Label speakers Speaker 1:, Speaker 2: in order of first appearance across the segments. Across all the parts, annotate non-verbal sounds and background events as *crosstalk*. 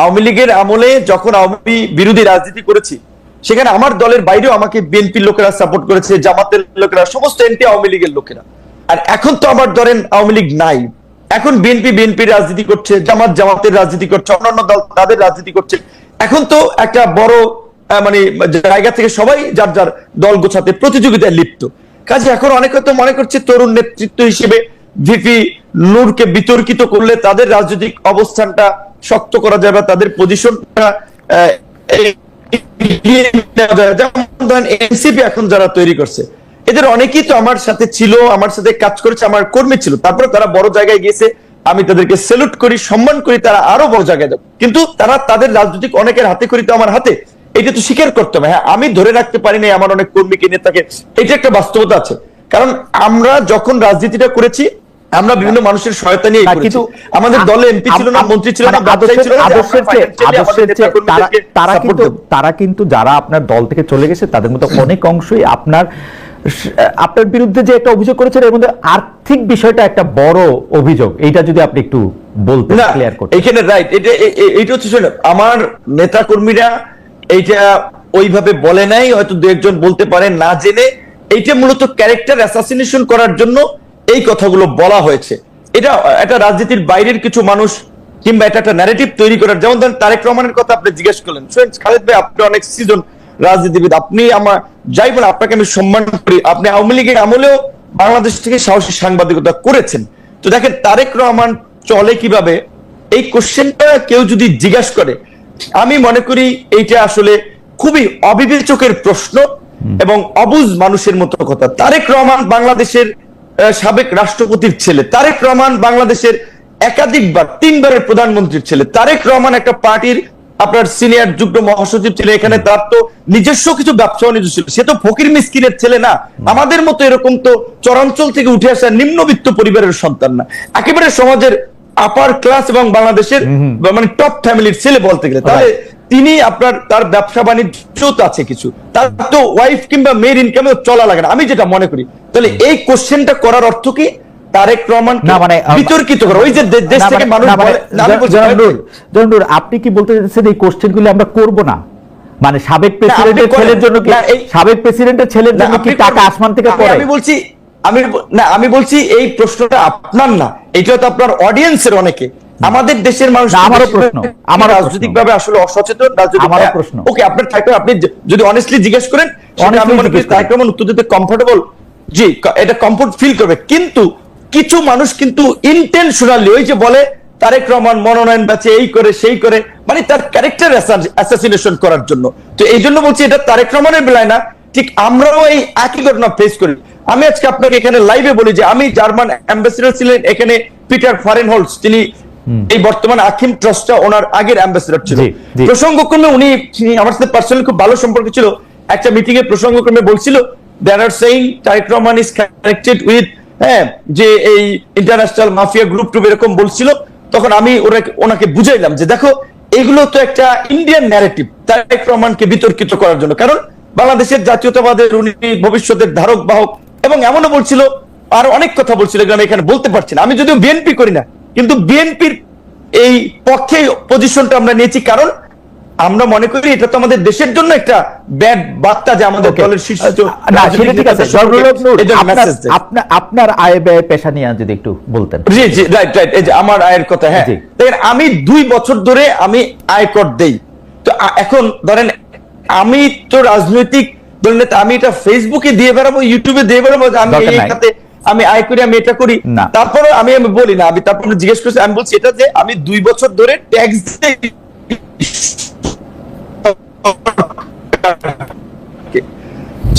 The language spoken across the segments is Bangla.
Speaker 1: আওয়ামী লীগের আমলে যখন আওয়ামী বিরোধী রাজনীতি করেছি, সেখানে আমার দলের বাইরেও আমাকে বিএনপির লোকেরা সাপোর্ট করেছে, জামাতের লোকেরা, সমস্ত এনটি আওয়ামী লীগের লোকেরা। আর এখন তো আমার ধরেন আওয়ামী লীগ নাই। এখন বিএনপি বিএনপির রাজনীতি করছে, জামাত জামাতের রাজনীতি করছে, অন্যান্য দল তাদের রাজনীতি করছে। এখন তো একটা বড় মানে জায়গা থেকে সবাই যার যার দল গোছাতে প্রতিযোগিতায় লিপ্ত। কাজে এখন অনেকে তো মনে করছে তরুণ নেতৃত্ব হিসেবে ভিপি নূরকে বিতর্কিত করলে তাদের রাজনৈতিক অবস্থানটা শক্ত করা যাবে বা তাদের পজিশনটা এনসিপি এখন যারা তৈরি করছে, এদের অনেকেই তো আমার সাথে ছিল, আমার সাথে কাজ করেছে, আমার কর্মী ছিল। তারপরে তারা বড় জায়গায় গিয়েছে, আমি তাদেরকে সেলুট করি, সম্মান করি, তারা আরও বড় জায়গায় যাবে। কিন্তু তারা তাদের রাজনৈতিক অনেকের হাতে করি তো আমার হাতে। এটা তো স্বীকার করতে হবে। হ্যাঁ আমি ধরে রাখতে পারি না আমার অনেক কর্মীকে, নেতাকে। এটা একটা বাস্তবতা আছে। কারণ আমরা যখন রাজনীতিটা করেছি আমরা বিভিন্ন মানুষের সহায়তা নিয়ে
Speaker 2: কিন্তু
Speaker 1: আমাদের দলে এমপি ছিল না মন্ত্রী ছিল না ছিল
Speaker 2: আদর্শের চেয়ে- আদর্শের চেয়ে তারা তারা কিন্তু তারা কিন্তু যারা আপনার দল থেকে চলে গেছে তাদের মধ্যে অনেক অংশই আপনার আপনার বিরুদ্ধে যে একটা অভিযোগ করেছেন এর মধ্যে আর্থিক বিষয়টা একটা বড় অভিযোগ। এইটা যদি আপনি একটু বলতেন
Speaker 1: না
Speaker 2: ক্লিয়ার করতে
Speaker 1: এখানে রাইট এটা এ- এ- এইটা হচ্ছে শোনো আমার নেতা কর্মীরা এইটা ওইভাবে বলে নাই হয়তো দু একজন বলতে পারে না জেনে। এইটা মূলত ক্যারেক্টার অ্যাসাসিনেশন করার জন্য এই কথাগুলো বলা হয়েছে। এটা একটা রাজনীতির বাইরের কিছু মানুষ কিংবা এটা একটা ন্যারেটিভ তৈরি করার যেমন ধরেন তারেক রহমানের কথা আপনি জিজ্ঞেস করলেন। খালেদ ভাই আপনি অনেক সিজন রাজনীতিবিদ। আপনি আমার যাই বলেন আপনাকে আমি সম্মান করি। আপনি আওয়ামী লীগের আমলেও বাংলাদেশ থেকে সাহসী সাংবাদিকতা করেছেন। তো দেখেন তারেক রহমান চলে কীভাবে? এই কোশ্চেনটা কেউ যদি জিজ্ঞাসা করে আমি মনে করি এইটা আসলে খুবই অবিবেচকের প্রশ্ন এবং অবুজ মানুষের মতো কথা। তারেক রহমান বাংলাদেশের সাবেক রাষ্ট্রপতির ছেলে তারেক রহমান বাংলাদেশের একাধিকবার তিনবারের প্রধানমন্ত্রীর ছেলে। তারেক রহমান একটা পার্টির আপনার সিনিয়র যুগ্ম মহাসচিব ছিল এখানে তার তো নিজস্ব কিছু ব্যবসা বাণিজ্য ছিল। সে তো ফকির মিসকিনের ছেলে না। আমাদের মতো এরকম তো চরাঞ্চল থেকে উঠে আসা নিম্নবিত্ত পরিবারের সন্তান না। একেবারে সমাজের আপার ক্লাস এবং বাংলাদেশের মানে টপ ফ্যামিলির ছেলে বলতে গেলে। তাহলে তিনি আপনার তার ব্যবসা বাণিজ্য আছে কিছু। তার তো ওয়াইফ কিংবা মেয়ের ইনকামে চলা লাগে না। আমি যেটা মনে করি তাহলে এই কোশ্চেনটা করার অর্থ কি? তারেক রহমান
Speaker 2: না মানে
Speaker 1: বিতর্কিত করা। ওই যে দেশ থেকে
Speaker 2: মানে-
Speaker 1: মানুষ
Speaker 2: মানে আপনি কি বলতে চাইছেন এই কোশ্চেনগুলি আমরা করব না? মানে সাবেক প্রেসিডেন্টের ছেলের জন্য কি সাবেক প্রেসিডেন্টের ছেলের জন্য কি টাকা আসমান থেকে পড়ে?
Speaker 1: আমি বলছি আমি না আমি বলছি এই প্রশ্নটা আপনার না। এটা তো আপনার অডিয়েন্সের অনেকে। আমাদের দেশের মানুষ
Speaker 2: আমারও প্রশ্ন, প্রশ্ন।
Speaker 1: রাজনৈতিক ভাবে আসলে অসচেতন রাজনৈতিক
Speaker 2: আমারও প্রশ্ন।
Speaker 1: ওকে আপনার থাকবে আপনি যদি অনেস্টলি জিজ্ঞেস করেন আমি মনে করি। তারেক রহমান উত্তর দিতে কমফোর্টেবল জি এটা কমফোর্ট ফিল করবে কিন্তু কিছু মানুষ কিন্তু ইন্টেনশনালি ওই যে বলে তারেক রহমান মনোনয়ন বেচে এই করে সেই করে মানে তার ক্যারেক্টার অ্যাসাসিনেশন করার জন্য তো এই জন্য বলছি এটা তারেক রহমানের বেলায় না ঠিক আমরাও এই একই ঘটনা ফেস করি আমি আজকে আপনাকে এখানে লাইভে বলি যে আমি জার্মান অ্যাম্বাসিডার ছিলেন এখানে পিটার ফারেনহোলস তিনি এই বর্তমান আখিম ট্রাস্টটা ওনার আগের অ্যাম্বাসিডার ছিল। প্রসঙ্গক্রমে উনি আমার সাথে পার্সোনালি খুব ভালো সম্পর্ক ছিল। একটা মিটিং এ প্রসঙ্গক্রমে বলছিল there are saying Tarique Rahman is connected with হ্যাঁ যে এই ইন্টারন্যাশনাল মাফিয়া গ্রুপ টুপ এরকম বলছিল। তখন আমি ওনাকে বুঝাইলাম যে দেখো এগুলো তো একটা ইন্ডিয়ান ন্যারেটিভ তারেক রহমানকে বিতর্কিত করার জন্য। কারণ বাংলাদেশের জাতীয়তাবাদের উনি ভবিষ্যতের ধারক বাহক এবং এমনও বলছিল আর অনেক কথা বলছিল এগুলো আমি এখানে বলতে পারছি না। আমি যদিও বিএনপি করি না কিন্তু বিএনপির এই পক্ষে পজিশনটা আমরা নিয়েছি কারণ আমরা মনে করি এটা তো আমাদের দেশের জন্য একটা ব্যাড বার্তা যে আমাদের দলের শীর্ষ
Speaker 2: না সেটা ঠিক আছে। আপনার- আয় ব্যয় পেশা নিয়ে যদি একটু বলতেন।
Speaker 1: জি জি রাইট রাইট এই যে আমার আয়ের কথা হ্যাঁ। দেখেন আমি দুই বছর ধরে আমি আয়কর দেই। তো এখন ধরেন আমি তো রাজনৈতিক নেতা, আমি এটা ফেসবুকে দিয়ে বেড়াবো ইউটিউবে দিয়ে বেড়াবো যে আমি এই খাতে আমি আয় করি আমি এটা করি।
Speaker 2: না।
Speaker 1: তারপরে আমি আমি বলি না আমি তারপরে জিজ্ঞেস করছি আমি বলছি এটা যে আমি দুই বছর ধরে ট্যাক্স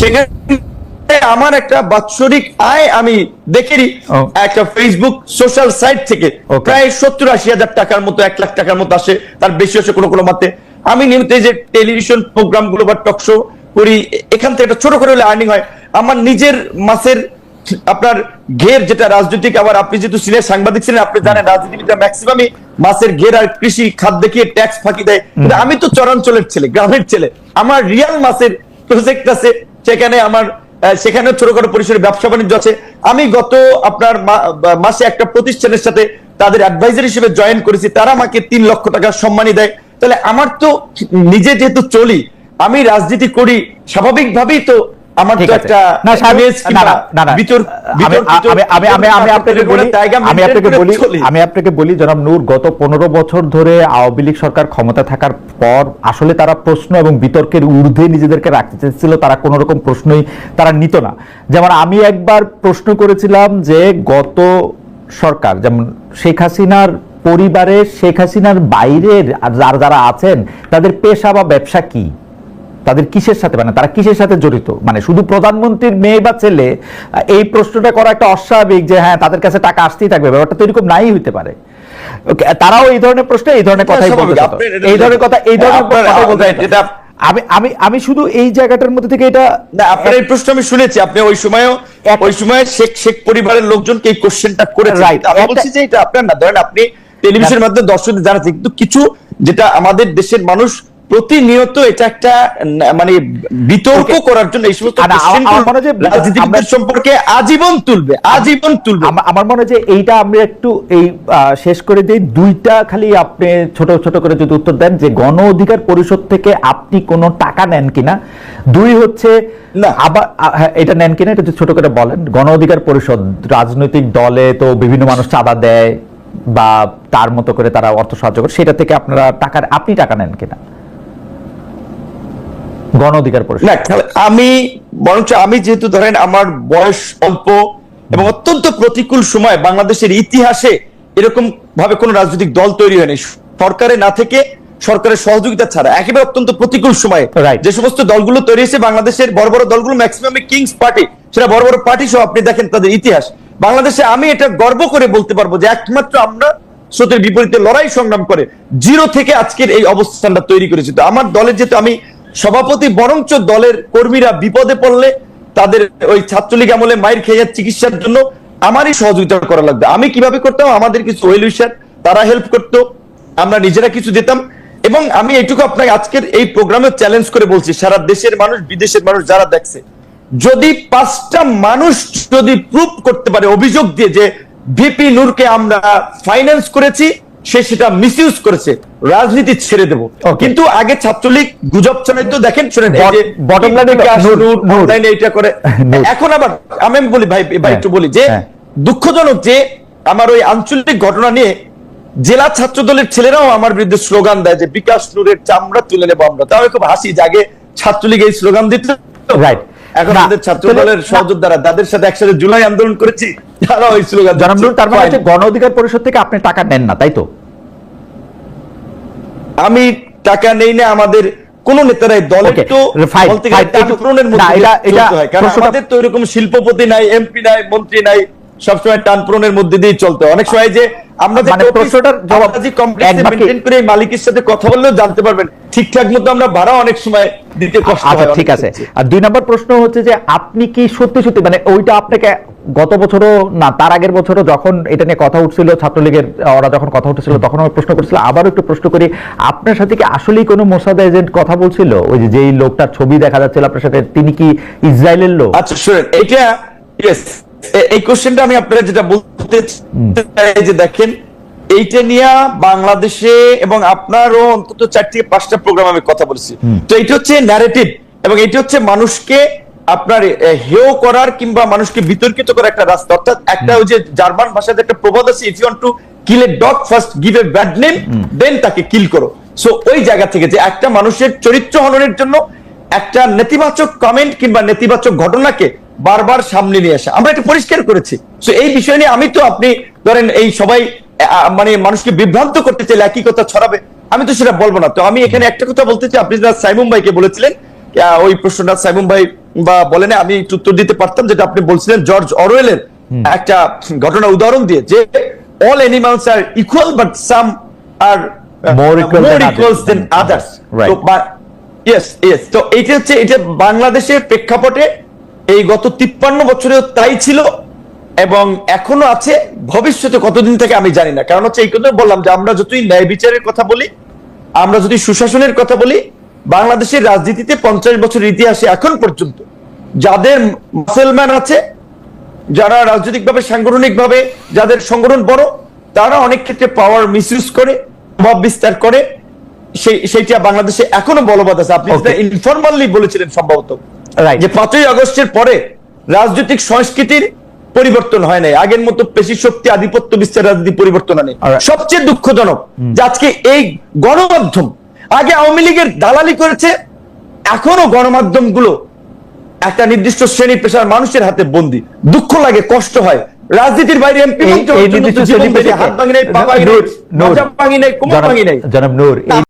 Speaker 1: সেখানে আমার একটা বাৎসরিক আয় আমি দেখেরি
Speaker 2: ও।
Speaker 1: একটা ফেসবুক সোশ্যাল সাইট থেকে। প্রায় সত্তর আশি হাজার টাকার মতো এক লাখ টাকার মতো আসে তার বেশি আসে কোনো কোনো মতে। আমি নিয়মিত যে টেলিভিশন প্রোগ্রামগুলো বা টক শো করি এখান থেকে একটা ছোট করে হলে আর্নিং হয়। আমার নিজের মাসের আপনার ঘের যেটা রাজনৈতিক আবার আপনি যেহেতু সিনিয়র সাংবাদিক ছিলেন আপনি জানেন রাজনীতিবিদরা ম্যাক্সিমামই মাসের ঘের আর কৃষি খাত দেখিয়ে ট্যাক্স ফাঁকি দেয়। কিন্তু আমি তো চরাঞ্চলের ছেলে গ্রামের ছেলে। আমার রিয়াল মাসের প্রজেক্ট আছে সেখানে আমার সেখানে ছোটখাটো পরিসরে ব্যবসা বাণিজ্য আছে। আমি গত আপনার মাসে একটা প্রতিষ্ঠানের সাথে তাদের অ্যাডভাইজার হিসেবে জয়েন করেছি তারা আমাকে তিন লক্ষ টাকা সম্মানী দেয়। তাহলে আমার তো নিজে যেহেতু চলি আমি রাজনীতি করি স্বাভাবিকভাবেই তো আমার তো। একটা
Speaker 2: না, না, না, আমি- আপনাকে বলি আমি আপনাকে বলি আমি আপনাকে বলি জনাব নূর গত পনেরো বছর ধরে আওয়ামী লীগ সরকার ক্ষমতা থাকার পর আসলে তারা প্রশ্ন এবং বিতর্কের ঊর্ধ্বে নিজেদেরকে রাখতে চেয়েছিল তারা কোনো রকম প্রশ্নই তারা নিত না। যেমন আমি একবার প্রশ্ন করেছিলাম যে গত সরকার যেমন শেখ হাসিনার পরিবারে শেখ হাসিনার বাইরের আর যারা যারা আছেন তাদের পেশা বা ব্যবসা কি? তাদের কিসের সাথে মানে তারা কিসের সাথে জড়িত? মানে শুধু প্রধানমন্ত্রীর মেয়ে বা ছেলে এই প্রশ্নটা করা একটা অস্বাভাবিক যে হ্যাঁ তাদের কাছে টাকা আসতেই থাকবে ব্যাপারটা তো এরকম নাই হইতে পারে। তারাও এই ধরনের প্রশ্ন এই ধরনের কথাই বলতে এই ধরনের কথা এই ধরনের কথাই বলতে আমি আমি আমি শুধু এই জায়গাটার মধ্যে থেকে এটা
Speaker 1: না আপনার এই প্রশ্ন আমি শুনেছি আপনি ওই সময়ও ওই সময় শেখ শেখ পরিবারের লোকজনকে এই কোশ্চেনটা করেছেন।
Speaker 2: Right.
Speaker 1: আমি বলছি যে এটা আপনার না ধরেন আপনি টেলিভিশনের মাধ্যমে দর্শকদের জানাচ্ছেন কিন্তু কিছু যেটা আমাদের দেশের মানুষ প্রতিনিয়ত এটা একটা মানে বিতর্ক করার জন্য এই সমস্ত রাজনীতিবিদদের সম্পর্কে আজীবন তুলবে আজীবন তুলবে।
Speaker 2: আমার মনে হয় যে এইটা আমরা একটু এই শেষ করে দিই। দুইটা খালি আপনি ছোট ছোট করে যদি উত্তর দেন যে গণ অধিকার পরিষদ থেকে আপনি কোনো টাকা নেন কিনা। দুই হচ্ছে
Speaker 1: না।
Speaker 2: আবার হ্যাঁ, এটা নেন কিনা এটা যদি ছোট করে বলেন। গণ অধিকার পরিষদ রাজনৈতিক দলে তো বিভিন্ন মানুষ চাঁদা দেয় বা তার মতো করে তারা অর্থ সাহায্য করে সেটা থেকে আপনারা টাকা আপনি টাকা নেন কিনা? গণ অধিকার পরিষদ।
Speaker 1: আমি বরঞ্চ আমি যেহেতু ধরেন আমার বয়স অল্প এবং অত্যন্ত প্রতিকূল সময় বাংলাদেশের ইতিহাসে এরকম ভাবে কোন রাজনৈতিক দল তৈরি হয়নি সরকারে না থেকে সরকারের সহযোগিতা ছাড়া একেবারে অত্যন্ত প্রতিকূল সময়ে যে সমস্ত দলগুলো তৈরি হয়েছে বাংলাদেশের বড় বড় দলগুলো ম্যাক্সিমাম কিংস পার্টি সেটা বড় বড় পার্টি সহ আপনি দেখেন তাদের ইতিহাস। বাংলাদেশে আমি এটা গর্ব করে বলতে পারব যে একমাত্র আমরা স্রোতের বিপরীতে লড়াই সংগ্রাম করে জিরো থেকে আজকের এই অবস্থানটা তৈরি করেছি। তো আমার দলের যেহেতু আমি সভাপতি বরঞ্চ দলের কর্মীরা বিপদে পড়লে তাদের ওই ছাত্রলীগ আমলে মায়ের খেয়ে চিকিৎসার জন্য আমারই সহযোগিতা করা লাগবে। আমি কীভাবে করতাম? আমাদের কিছু ওয়েল তারা হেল্প করতো, আমরা নিজেরা কিছু দিতাম। এবং আমি এইটুকু আপনাকে আজকের এই প্রোগ্রামে চ্যালেঞ্জ করে বলছি, সারা দেশের মানুষ, বিদেশের মানুষ যারা দেখছে, যদি পাঁচটা মানুষ যদি প্রুফ করতে পারে, অভিযোগ দিয়ে যে ভিপি নূরকে আমরা ফাইন্যান্স করেছি সে সেটা মিসইউজ করেছে। রাজনীতি ছেড়ে দেব। কিন্তু আগে ছাত্রলীগ গুজব চালাইতো দেখেন শুনেন online এ এটা করে। *laughs* এখন আবার আমি বলি ভাই ভাই
Speaker 2: হ্যাঁ,
Speaker 1: একটু বলি যে
Speaker 2: হ্যাঁ।
Speaker 1: দুঃখজনক যে আমার ওই আঞ্চলিক ঘটনা নিয়ে জেলা ছাত্র দলের ছেলেরাও আমার বিরুদ্ধে স্লোগান দেয় যে বিকাশ নূরের চামড়া তুলে নেব আমরা। তাও খুব হাসি আগে ছাত্রলীগ এই স্লোগান দিত।
Speaker 2: Right.
Speaker 1: এখন আমাদের ছাত্র দলের সহযোদ্ধারা তাদের সাথে একসাথে জুলাই আন্দোলন করেছি তারা ওই স্লোগান।
Speaker 2: তার মানে গণ অধিকার পরিষদ থেকে আপনি টাকা নেন না তাই তো?
Speaker 1: আমি টাকা নেই না আমাদের কোন নেতারাই দলের তো বলতে গেলে
Speaker 2: একটু-
Speaker 1: মধ্যে হয়। কারণ আমাদের তো এরকম শিল্পপতি নাই এমপি নাই মন্ত্রী নাই সবসময় টানপ্রনের মধ্যে দিয়ে চলতে হয়। অনেক সময় যে আমরা যে
Speaker 2: মানে প্রশ্নটার জবাব
Speaker 1: করে মালিকের সাথে কথা বললেও জানতে পারবেন। ঠিকঠাক মতো আমরা ভাড়া অনেক সময় দিতে কষ্ট
Speaker 2: আচ্ছা
Speaker 1: হয়
Speaker 2: ঠিক আছে। আর দুই নম্বর প্রশ্ন হচ্ছে যে আপনি কি সত্যি সত্যি মানে ওইটা আপনাকে গত বছরও না তার আগের বছরও যখন এটা নিয়ে কথা উঠছিল ছাত্রলীগের ওরা যখন কথা উঠেছিল তখন আমি প্রশ্ন করছিল আবারও একটু প্রশ্ন করি আপনার সাথে কি আসলেই কোনো মোসাদ এজেন্ট কথা বলছিল? ওই যে যেই লোকটার ছবি দেখা যাচ্ছিল আপনার সাথে তিনি কি ইসরায়েলের লোক?
Speaker 1: আচ্ছা শুনেন এটা ইয়েস এই কোশ্চেনটা আমি আপনারা যেটা বলতে চাই যে দেখেন এইটা নিয়ে বাংলাদেশে এবং আপনারও অন্তত চার থেকে পাঁচটা প্রোগ্রাম আমি কথা বলেছি। তো এইটা হচ্ছে ন্যারেটিভ এবং এইটা হচ্ছে মানুষকে আপনার হেয় করার কিংবা মানুষকে বিতর্কিত করার একটা রাস্তা। অর্থাৎ একটা ওই যে জার্মান ভাষাতে একটা প্রবাদ আছে if you want to kill a dog first give a bad name then তাকে কিল করো। সো ওই জায়গা থেকে যে একটা মানুষের চরিত্র হননের জন্য একটা নেতিবাচক কমেন্ট কিংবা নেতিবাচক ঘটনাকে বারবার সামনে নিয়ে আসা। আমরা এটা পরিষ্কার করেছি। তো এই বিষয় নিয়ে আমি তো আপনি ধরেন এই সবাই মানে মানুষকে বিভ্রান্ত করতে চাইলে একই কথা ছড়াবে। আমি তো সেটা বলব না। তো আমি এখানে একটা কথা বলতে চাই। আপনি যারা সাইমুম ভাইকে বলেছিলেন ওই প্রশ্নটা সাইমুম ভাই বা বলেন আমি উত্তর দিতে পারতাম যেটা আপনি বলছিলেন জর্জ অরওয়েলের একটা ঘটনা উদাহরণ দিয়ে যে all animals are equal but some are
Speaker 2: others.
Speaker 1: Equals than others yes yes তো এইটা হচ্ছে এটা বাংলাদেশের প্রেক্ষাপটে এই গত তিপ্পান্ন বছরেও তাই ছিল এবং এখনও আছে ভবিষ্যতে কতদিন থেকে আমি জানি না কারণ হচ্ছে এই কথা বললাম যে আমরা যতই ন্যায় বিচারের কথা বলি আমরা যদি সুশাসনের কথা বলি বাংলাদেশের রাজনীতিতে পঞ্চাশ বছর ইতিহাসে এখন পর্যন্ত যাদের মুসলমান আছে যারা রাজনৈতিকভাবে সাংগঠনিকভাবে যাদের সংগঠন বড় তারা অনেক ক্ষেত্রে পাওয়ার মিসইউজ করে প্রভাব বিস্তার করে সেই সেইটা বাংলাদেশে এখনও বলবৎ আছে আপনি. ইনফরমালি বলেছিলেন সম্ভবত. যে পাঁচই আগস্টের পরে রাজনৈতিক সংস্কৃতির পরিবর্তন হয় নাই। আগের মতো পেশি শক্তি আধিপত্য বিস্তার রাজনীতি পরিবর্তন আনে সবচেয়ে দুঃখজনক যে আজকে এই গণমাধ্যম আগে আওয়ামী লীগের দালালি করেছে এখনও গণমাধ্যমগুলো একটা নির্দিষ্ট শ্রেণি পেশার মানুষের হাতে বন্দি। দুঃখ লাগে কষ্ট হয়। রাজনীতির বাইরে এমপি হাত ভাঙি নাই পা ভাঙি নাই মাজা ভাঙি নাই কোমর
Speaker 2: জনাব-
Speaker 1: ভাঙি নাই।
Speaker 2: জনাব নূর এই